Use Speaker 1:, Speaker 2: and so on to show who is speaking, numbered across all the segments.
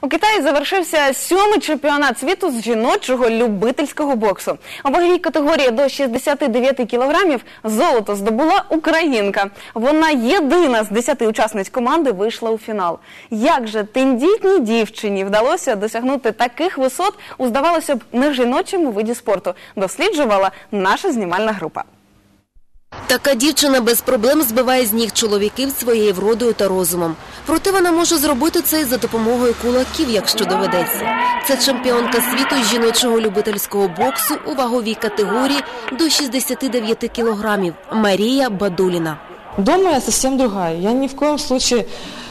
Speaker 1: У Китаї завершився сьомий чемпіонат світу з жіночого любительського боксу. У ваговій категорії до 69 кілограмів золото здобула українка. Вона єдина з 10 учасниць команди вийшла у фінал. Як же тендітній дівчині вдалося досягнути таких висот у здавалося б не жіночому виді спорту? Досліджувала наша знімальна група.
Speaker 2: Така дівчина без проблем збиває з ніг чоловіків своєю вродою та розумом. Проте вона може зробити це і за допомогою кулаків, якщо доведеться. Це чемпіонка світу жіночого любительського боксу у ваговій категорії до 69 кілограмів Марія Бадуліна.
Speaker 3: Дома я совсем другая. Я ні в коем случае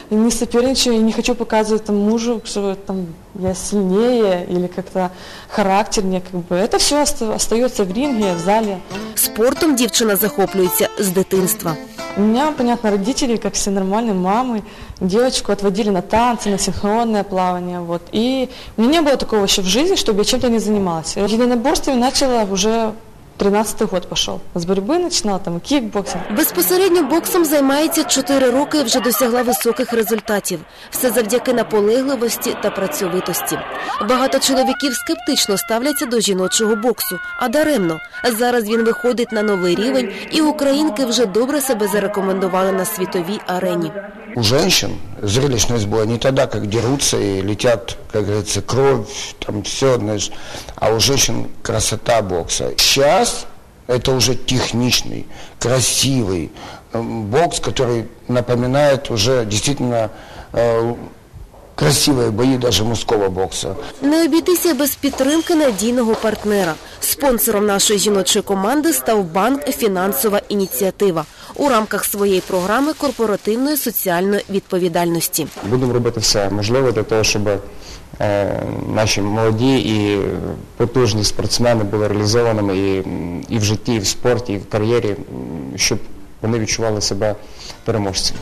Speaker 3: не соперничаю и не хочу показывать там, мужу, что там, я сильнее или как-то характернее. Как бы. Это все остается в ринге, в зале.
Speaker 2: Спортом дівчина захоплюється з дитинства.
Speaker 3: У меня, понятно, родители, как все нормальные мамы, девочку отводили на танцы, на синхронное плавание. Вот. И у меня не было такого еще в жизни, чтобы я чем-то не занималась. Единоборствами начала уже 13 год пошел. С борьбы начинала, там, кикбоксинг.
Speaker 2: Безпосередньо боксом займається 4 роки і вже досягла високих результатів. Все завдяки наполегливості та працьовитості. Багато чоловіків скептично ставляться до жіночого боксу, а даремно. Зараз він виходить на новий рівень, і українки вже добре себе зарекомендували на світовій арені.
Speaker 4: У женщин зрелищность была не тогда, как дерутся и летят, как говорится, кровь, там все, знаешь, а у женщин красота бокса. Сейчас это уже техничный, красивый эм, бокс, который напоминает уже действительно э, красивые бои даже мужского бокса.
Speaker 2: Не обійтися без підтримки надійного партнера. Спонсором нашої жіночої команди став банк Фінансова ініціатива у рамках своєї програми корпоративної соціальної відповідальності.
Speaker 5: Будемо робити все можливе для того, щоб е, наші молоді і потужні спортсмени були реалізованими і, і в житті, і в спорті, і в кар'єрі, щоб вони відчували себе переможцями.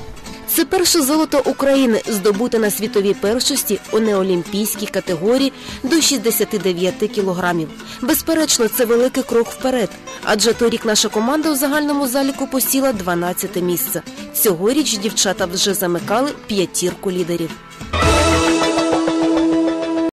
Speaker 2: Це перше золото України, здобуте на світовій першості у неолімпійській категорії до 69 кілограмів. Безперечно, це великий крок вперед, адже торік наша команда у загальному заліку посіла 12 місце. Цьогоріч дівчата вже замикали п'ятірку лідерів.